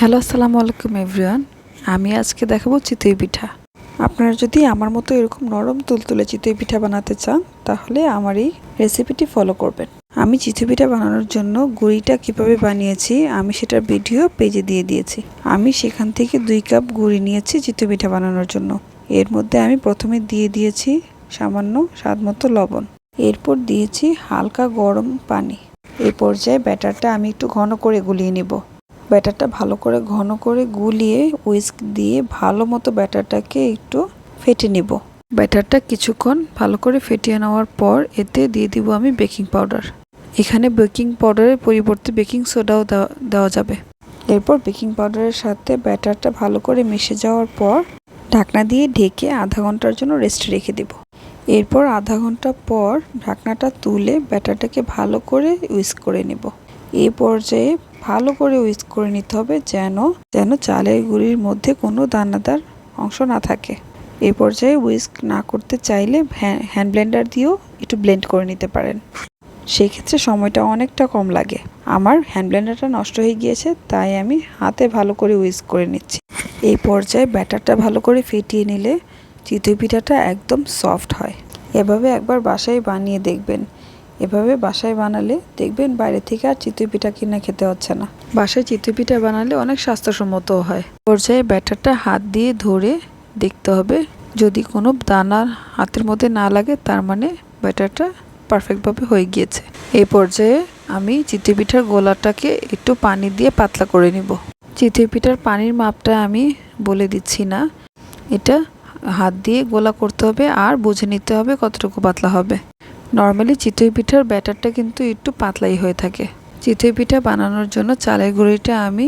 Hello, আসসালামু আলাইকুম everyone. আমি আজকে দেখাবো চিতই পিঠা। আপনারা যদি আমার মতো এরকম নরম তুলতুলে চিতই পিঠা বানাতে চান, তাহলে আমার এই রেসিপিটি ফলো করবেন। আমি চিতই পিঠা বানানোর জন্য গুড়িটা কীভাবে বানিয়েছি, আমি সেটার ভিডিও পেজে দিয়ে দিয়েছি। আমি সেখান থেকে দুই কাপ গুড়ি নিয়েছি চিতই পিঠা বানানোর জন্য। এর মধ্যে আমি প্রথমে দিয়ে দিয়েছি সামান্য স্বাদ মতো লবণ। এরপর দিয়েছি হালকা গরম পানি। এই পর্যায়ে ব্যাটারটা আমি একটু ঘন করে গুলিয়ে নেব। ব্যাটারটা ভালো করে ঘন করে গুলিয়ে উইস্ক দিয়ে ভালো মতো ব্যাটারটাকে একটু ফেটে নেব। ব্যাটারটা কিছুক্ষণ ভালো করে ফেটিয়ে নেওয়ার পর এতে দিয়ে দিব আমি বেকিং পাউডার এখানে বেকিং পাউডারের পরিবর্তে বেকিং সোডাও দেওয়া যাবে। এরপর বেকিং পাউডারের সাথে ব্যাটারটা ভালো করে মিশে যাওয়ার পর ঢাকনা দিয়ে ঢেকে আধা ঘণ্টার জন্য রেস্ট রেখে দেব। এরপর আধা ঘণ্টা পর ঢাকনাটা তুলে ব্যাটারটাকে ভালো করে উইস্ক করে নেব। এই পর্যায়ে ভালো করে উইস্ক করে নিতে হবে যেন যেন চালের গুঁড়ির মধ্যে কোনো দানাদার অংশ না থাকে। এই পর্যায়ে উইস্ক না করতে চাইলে হ্যান্ড ব্লেন্ডার দিয়েও একটু ব্লেন্ড করে নিতে পারেন। সেই ক্ষেত্রে সময়টা অনেকটা কম লাগে। আমার হ্যান্ড ব্লেন্ডারটা নষ্ট হয়ে গিয়েছে, তাই আমি হাতে ভালো করে উইস্ক করে নিচ্ছি। এই পর্যায়ে ব্যাটারটা ভালো করে ফেটিয়ে নিলে চিতই পিঠাটা একদম সফট হয়। এভাবে একবার বাসায় বানিয়ে দেখবেন। এভাবে বাসায় বানালে দেখবেন বাইরে থেকে আর চিতই পিঠা কিনে খেতে হচ্ছে না। বাসায় চিতই পিঠা বানালে অনেক স্বাস্থ্যসম্মতও হয়। পর্যায়ে ব্যাটারটা হাত দিয়ে ধরে দেখতে হবে। যদি কোনো দানা হাতের মধ্যে না লাগে তার মানে ব্যাটারটা পারফেক্টভাবে হয়ে গিয়েছে। এই পর্যায়ে আমি চিতই পিঠার গোলাটাকে একটু পানি দিয়ে পাতলা করে নিব। চিতই পিঠার পানির মাপটা আমি বলে দিচ্ছি না। এটা হাত দিয়ে গোলা করতে হবে আর বুঝে নিতে হবে কতটুকু পাতলা হবে। নর্মালি চিতই পিঠার ব্যাটারটা কিন্তু একটু পাতলাই হয়ে থাকে। চিতই পিঠা বানানোর জন্য চালের গুঁড়িটা আমি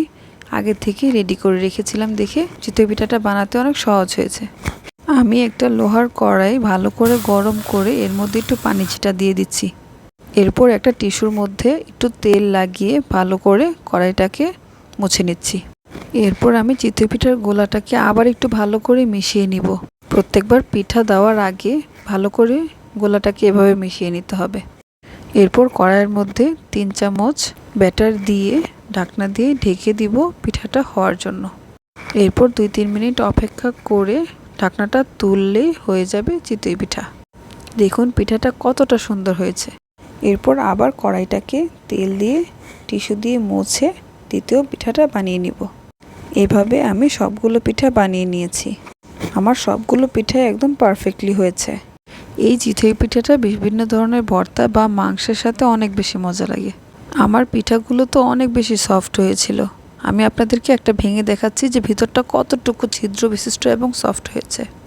আগে থেকে রেডি করে রেখেছিলাম দেখে চিতই পিঠাটা বানাতে অনেক সহজ হয়েছে। আমি একটা লোহার কড়াই ভালো করে গরম করে এর মধ্যে একটু পানি ছিটা দিয়ে দিচ্ছি। এরপর একটা টিস্যুর মধ্যে একটু তেল লাগিয়ে ভালো করে কড়াইটাকে মুছে নিচ্ছি। এরপর আমি চিতই পিঠার গোলাটাকে আবার একটু ভালো করে মিশিয়ে নিব। প্রত্যেকবার পিঠা দেওয়ার আগে ভালো করে গোলাটাকে এভাবে মিশিয়ে নিতে হবে। এরপর কড়াইয়ের মধ্যে তিন চামচ ব্যাটার দিয়ে ঢাকনা দিয়ে ঢেকে দিব পিঠাটা হওয়ার জন্য। এরপর দুই তিন মিনিট অপেক্ষা করে ঢাকনাটা তুললেই হয়ে যাবে চিতই পিঠা। দেখুন পিঠাটা কতটা সুন্দর হয়েছে। এরপর আবার কড়াইটাকে তেল দিয়ে টিস্যু দিয়ে মুছে দ্বিতীয় পিঠাটা বানিয়ে নিব। এভাবে আমি সবগুলো পিঠা বানিয়ে নিয়েছি। আমার সবগুলো পিঠা একদম পারফেক্টলি হয়েছে। এই চিতই পিঠাটা বিভিন্ন ধরনের ভর্তা বা মাংসের সাথে অনেক বেশি মজা লাগে। আমার পিঠাগুলো তো অনেক বেশি সফট হয়েছিল। আমি আপনাদেরকে একটা ভেঙে দেখাচ্ছি যে ভিতরটা কতটুকু ছিদ্র বিশিষ্ট এবং সফট হয়েছে।